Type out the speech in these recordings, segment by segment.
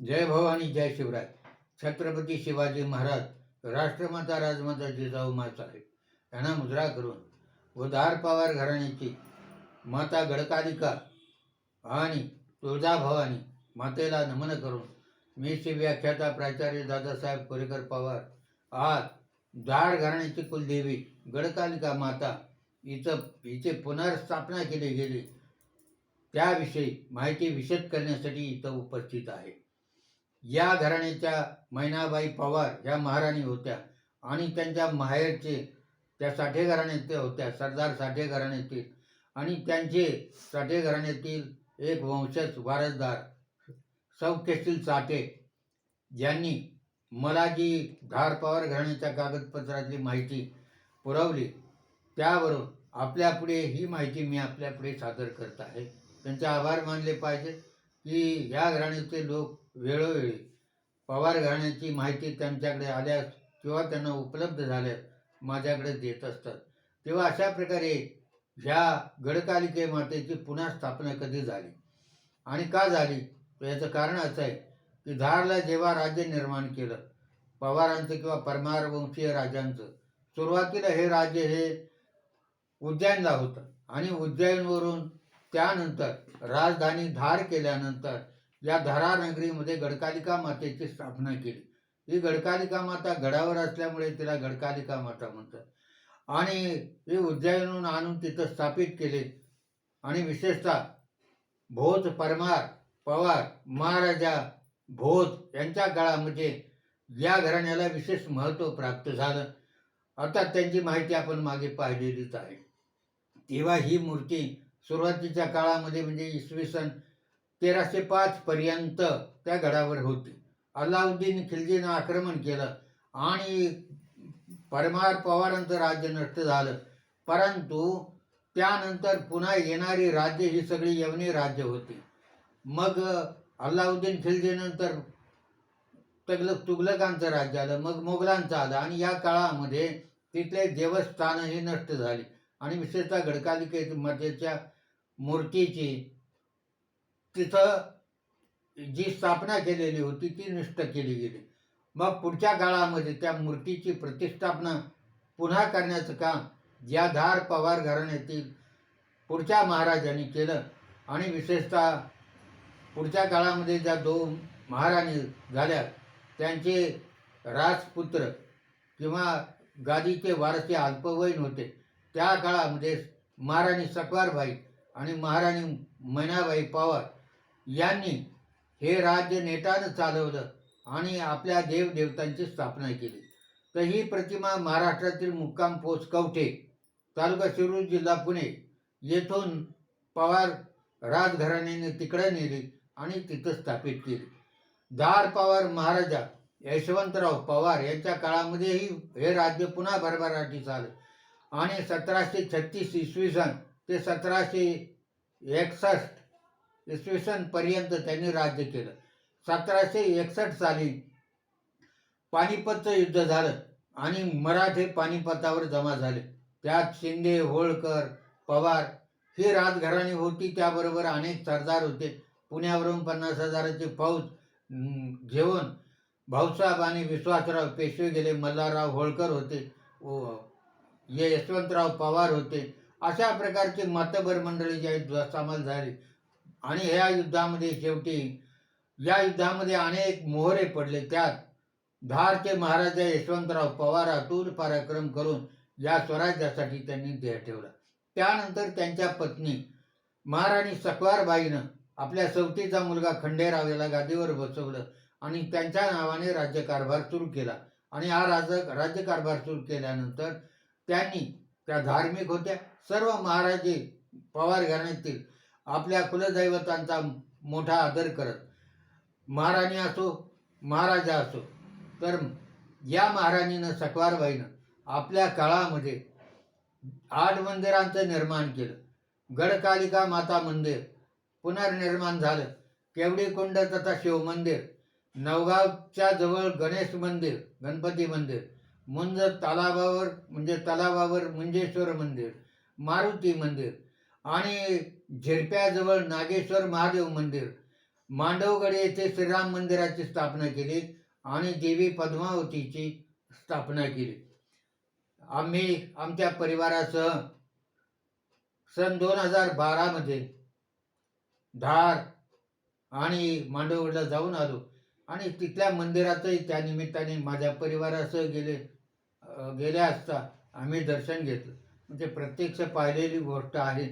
जय भवानी जय शिवराय. छत्रपती शिवाजी महाराज राष्ट्रमाता राजमाता जिजाऊ मासाहेब यांना मुद्रा करून व दार पवार घराण्याची माता गडकालिका आणि तुळजा भवानी मातेला नमन करून मी श्री व्याख्याता प्राचार्य दादासाहेब कोरेकर पवार आज दार घराण्याची कुलदेवी गडकालिका माता हिचं हिचे पुनर्स्थापना केली गेली. त्याविषयी माहिती विशद करण्यासाठी इथं उपस्थित आहे. या घराण्याच्या मैनाबाई पवार ह्या महाराणी होत्या आणि त्यांच्या माहेरचे त्या साठे घराण्यातील होत्या सरदार साठे घराण्यातील आणि त्यांचे साठे घराण्यातील एक वंशज वारसदार सौकेशील साठे यांनी मला जी धार पवार घराण्याच्या कागदपत्रातली माहिती पुरवली. त्यावरून आपल्यापुढे ही माहिती मी आपल्यापुढे सादर करत आहे. त्यांचे आभार मानले पाहिजे की या घराण्याचे लोक वेळोवेळी पवार घराण्याची माहिती त्यांच्याकडे आल्यास किंवा त्यांना उपलब्ध झाल्यास माझ्याकडे देत असतात. तेव्हा अशा प्रकारे ह्या गडकालिके मातेची पुन्हा स्थापना कधी झाली? आणि का झाली? याचं कारण असं आहे की धारला जेव्हा राज्य निर्माण केलं पवारांचं किंवा परमार वंशीय राजांचं सुरुवातीला हे राज्य हे उज्जैनला होतं. आणि उज्जैनवरून त्यानंतर राजधानी धार केल्यानंतर या धारानगरीमध्ये गडकालिका मातेची स्थापना केली. ही गडकालिका माता गडावर असल्यामुळे तिला गडकालिका माता म्हणतात. आणि हे उज्जैनहून आणून तिथं स्थापित केले. आणि विशेषतः भोज परमार पवार महाराजा भोज यांच्या काळामध्ये या घराण्याला विशेष महत्त्व प्राप्त झालं. आता त्यांची माहिती आपण मागे पाहिलेलीच आहे. तेव्हा ही मूर्ती सुरुवातीच्या काळामध्ये म्हणजे इसवी सन तेराशे पाच पर्यंत त्या गडावर होती. अल्लाउद्दीन खिलजीनं आक्रमण केलं आणि परमार पवारांचं राज्य नष्ट झालं. परंतु त्यानंतर पुन्हा येणारी राज्य ही सगळी यवनी राज्य होती. मग अल्लाउद्दीन खिलजीनंतर तगलक तुगलकांचं राज्य आलं मग मोगलांचं आलं आणि या काळामध्ये तिथले देवस्थानही नष्ट झाली. आणि विशेषतः गडकालिकेमध्येच्या मूर्तीची तिथं जी स्थापना केलेली होती ती नष्ट केली गेली. मग पुढच्या काळामध्ये त्या मूर्तीची प्रतिष्ठापना पुन्हा करण्याचं काम ज्या धार पवार घराण्यातील पुढच्या महाराजांनी केलं आणि विशेषतः पुढच्या काळामध्ये ज्या दोन महाराणी झाल्या त्यांचे राजपुत्र किंवा गादीचे वारसे अल्पवयीन होते त्या काळामध्ये महाराणी सकवारबाई आणि महाराणी मैनाबाई पवार यांनी हे राज्य नेटानं चालवलं आणि आपल्या देवदेवतांची स्थापना केली. तर ही प्रतिमा महाराष्ट्रातील मुक्काम पोस्ट कवठे तालुका शिरूर जिल्हा पुणे येथून पवार राजघराण्याने तिकडे नेली आणि तिथं स्थापित केली. दार पवार महाराजा यशवंतराव पवार यांच्या काळामध्येही हे राज्य पुन्हा भरभराटीस आलं आणि सतराशे छत्तीस इसवी सन ते सतराशे एकसष्ट इसवी सन पर्यंत त्यांनी राज्य केलं. सतराशे एकसष्ट साली पानिपतचं युद्ध झालं आणि मराठे पानिपतावर जमा झाले. त्यात शिंदे होळकर पवार ही राजघराणी होती. त्याबरोबर अनेक सरदार होते. पुण्यावरून पन्नास हजाराची फौज घेऊन भाऊसाहेब आणि विश्वासराव पेशवे गेले. मल्हारराव होळकर होते. व ये यशवंतराव पवार होते. अशा प्रकारची मातबर मंडळी ज्या युद्धात झाली. आणि ह्या युद्धामध्ये शेवटी या युद्धामध्ये अनेक मोहरे पडले. त्यात धारचे महाराजा यशवंतराव पवार अतुल पराक्रम करून या स्वराज्यासाठी त्यांनी देह ठेवला. त्यानंतर त्यांच्या पत्नी महाराणी सकवारबाईनं आपल्या सवतीचा मुलगा खंडेराव याला गादीवर बसवलं आणि त्यांच्या नावाने राज्यकारभार सुरू केला. आणि हा राज राज्यकारभार सुरू केल्यानंतर त्यांनी त्या धार्मिक होत्या. सर्व महाराजे पवार घराण्यातील आपल्या कुलदैवतांचा मोठा आदर करत. महाराणी असो महाराजा असो तर या महाराणीनं सकवारबाईनं आपल्या काळामध्ये आठ मंदिरांचं निर्माण केलं. गडकालिका माता मंदिर पुनर्निर्माण झालं. केवडीकुंड तथा शिव मंदिर नवगावच्या जवळ गणेश मंदिर गणपती मंदिर मुंज तलावावर म्हणजे तलावावर मुंजेश्वर मंदिर मारुती मंदिर आणि झिरप्याजवळ नागेश्वर महादेव मंदिर. मांडवगड येथे श्रीराम मंदिराची स्थापना केली आणि देवी पद्मावतीची स्थापना केली. आम्ही आमच्या परिवारासह सन दोन हजार बारामध्ये धार आणि मांडवगडला जाऊन आलो. आणि तिथल्या मंदिरातही त्या निमित्ताने माझ्या परिवारासह गेले गेल्या असता आम्ही दर्शन घेतलं. म्हणजे प्रत्यक्ष पाहिलेली गोष्ट आहे.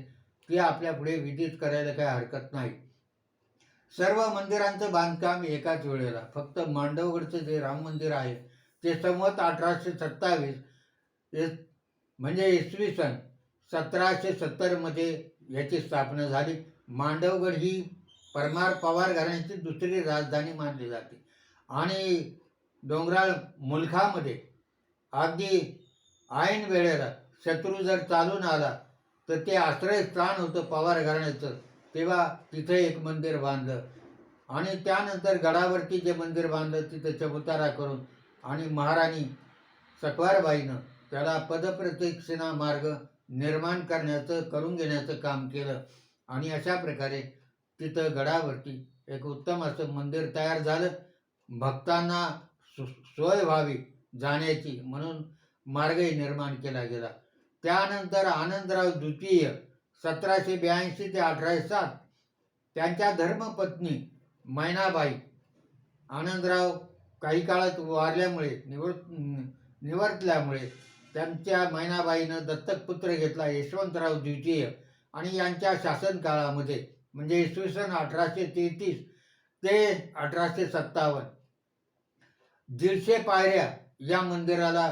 ती आपल्या पुढे विदित करायला काही हरकत नाही. सर्व मंदिरांचं बांधकाम एकाच वेळेला. फक्त मांडवगडचं जे राम मंदिर आहे ते संवत अठराशे सत्तावीस म्हणजे इसवी सन सतराशे सत्तरमध्ये याची स्थापना झाली. मांडवगड ही परमार पवार घराण्याची दुसरी राजधानी मानली जाते. आणि डोंगराळ मुलखामध्ये अगदी ऐन वेळेला शत्रू जर चालून आला तर ते आश्रयस्थान होतं पवार घराण्याचं तेव्हा तिथे एक मंदिर बांधलं. आणि त्यानंतर गडावरती जे मंदिर बांधलं तिथं चबुतारा करून. आणि महाराणी सकवारबाईनं त्याला पदप्रदक्षिणा मार्ग निर्माण करण्याचं करून घेण्याचं काम केलं. आणि अशा प्रकारे तिथं गडावरती एक उत्तम असं मंदिर तयार झालं. भक्तांना सोय व्हावी जाण्याची म्हणून मार्गही निर्माण केला गेला. त्यानंतर आनंदराव द्वितीय सतराशे ब्याऐंशी ते अठराशे सात त्यांच्या धर्मपत्नी मैनाबाई. आनंदराव काही काळात वारल्यामुळे निवृत्त निवर्तल्यामुळे त्यांच्या मैनाबाईनं दत्तक पुत्र घेतला यशवंतराव द्वितीय आणि यांच्या शासनकाळामध्ये म्हणजे इसवी सन अठराशे तेहतीस ते अठराशे सत्तावन्न. दीडशे पायऱ्या या मंदिराला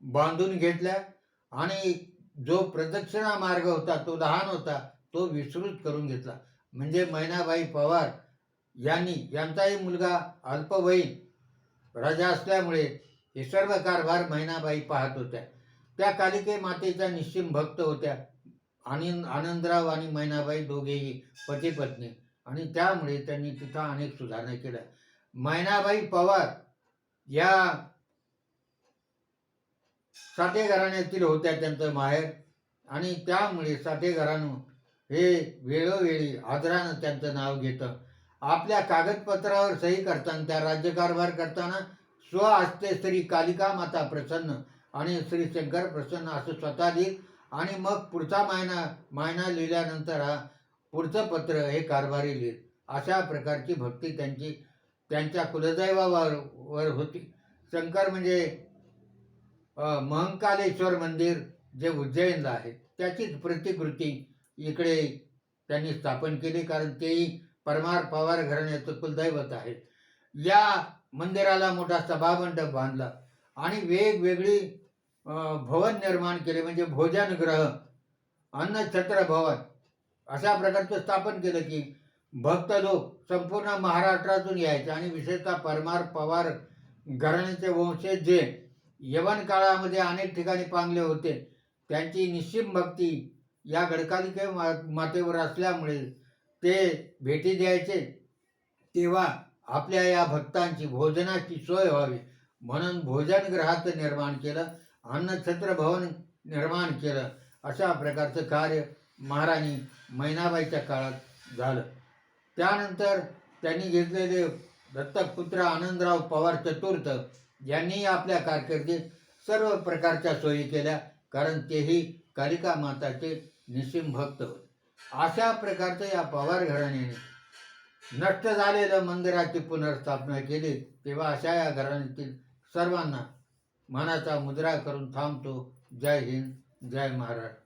बांधून घेतल्या. आणि जो प्रदक्षिणा मार्ग होता तो लहान होता तो विस्तृत करून घेतला. म्हणजे मैनाबाई पवार यांनी यांचाही मुलगा अल्पवयीन राजा असल्यामुळे हे सर्व कारभार मैनाबाई पाहत होत्या. त्या कालिके मातेच्या निश्चिम भक्त होत्या. आणि आनंदराव आणि मैनाबाई दोघेही पती पत्नी आणि त्यामुळे त्यांनी तिथं अनेक सुधारणा केल्या. मैनाबाई पवार या साठे घराण्यातील होत्या त्यांचं माहेर. आणि त्यामुळे साठे घराणं हे वेळोवेळी आदरानं त्यांचं नाव घेतं. आपल्या कागदपत्रावर सही करताना त्या राज्यकारभार करताना स्वहस्ते श्री कालिका माता प्रसन्न आणि श्री शंकर प्रसन्न असं स्वतः लिहित आणि मग पुढचा मायना मायना लिहिल्यानंतर हा पुढचं पत्र हे कारभारी लिहित अशा प्रकारची भक्ती त्यांची त्यांच्या कुलदैवावर वर होती. शंकर म्हणजे महंकालेश्वर मंदिर जे उज्जैनला आहे त्याचीच प्रतिकृती इकडे त्यांनी स्थापन केली कारण तेही परमार पवार घराण्याचं कुलदैवत आहे या मंदिराला मोठा सभामंडप बांधला आणि वेगवेगळी भवन निर्माण केले म्हणजे भोजनग्रह अन्नछत्र भवन अशा प्रकारचं स्थापन केलं की भक्त लोक संपूर्ण महाराष्ट्रातून यायचे आणि विशेषतः परमार पवार घराण्याचे वंशज जे यवन काळामध्ये अनेक ठिकाणी पांगले होते. त्यांची निश्चिम भक्ती या गडकालिके मा मातेवर असल्यामुळे ते भेटी द्यायचे तेव्हा आपल्या या भक्तांची भोजनाची सोय व्हावी. म्हणून भोजनगृहाचं निर्माण केलं अन्नछत्र भवन निर्माण केलं. अशा प्रकारचं कार्य महाराणी मैनाबाईच्या काळात झालं. त्यानंतर त्यांनी घेतलेले दत्तपुत्र आनंदराव पवार चतुर्थ ज्यांनी आपल्या कारकिर्दीत सर्व प्रकारच्या सोयी केल्या कारण तेही कालिका माताचे निसीम भक्त होते. अशा प्रकारचं या पवार घराण्याने नष्ट झालेलं मंदिराची पुनर्स्थापना केली तेव्हा अशा या घराण्यातील सर्वांना मनाचा मुद्रा करून थांबतो. जय हिंद जय महाराष्ट्र.